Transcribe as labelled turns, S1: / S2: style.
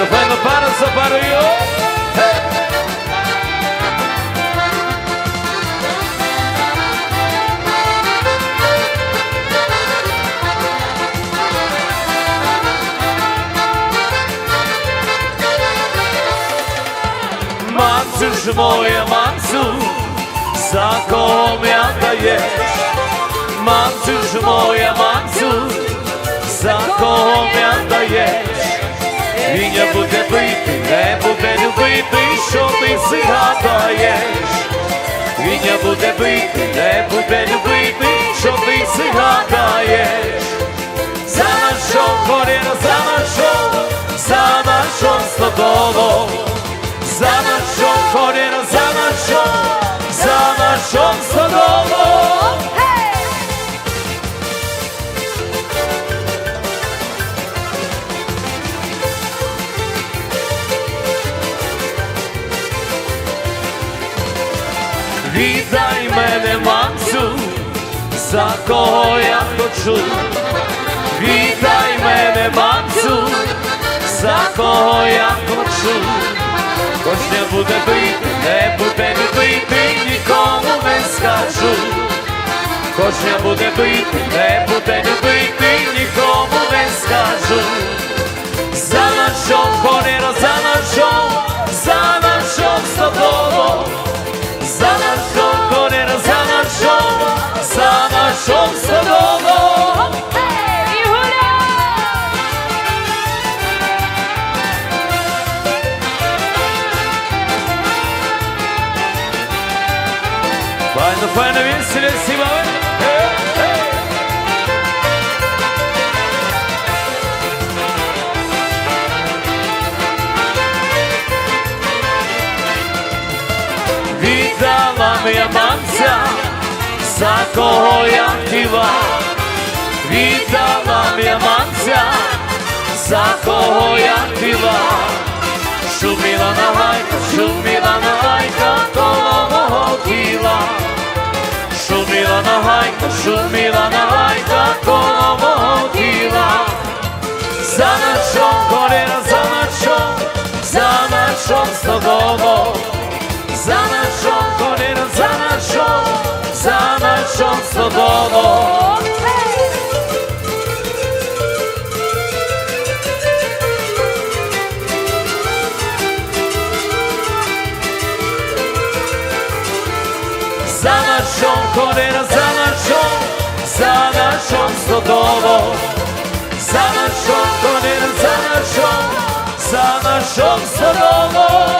S1: Файно, файно, пара за парою. Мамцю ж моя, мамцю, за кого м'я даєш? Мамцю ж моя, мамцю, за кого м'я Не буде бити, не буде любити, що ти сигадаєш. За нашого горіра, за нашого, за нашого стодолу. За нашого коріна, за нашого, за нашого стодолу. Віддай мене, мамцю, за кого я хочу. Віддай мене, мамцю, за кого я хочу. Хоч не буде бити, не буде бити, нікому не скажу. Хоч не буде бити, за нашого стодолу.
S2: І гуляй!
S1: Файно, файно, весело, сівали. Віддала моя мамця, за кого я хотіла. Віддала я манця, за кого я хотіла. Шуміла на гайка, шуміла нагайка коло мого тіла. Шуміла на гайка, шуміла нагайка коло нашого стодолу. За нашого горіра, за нашого, за нашого стодолу. За нашого горіра, за нашого, за нашого стодолу.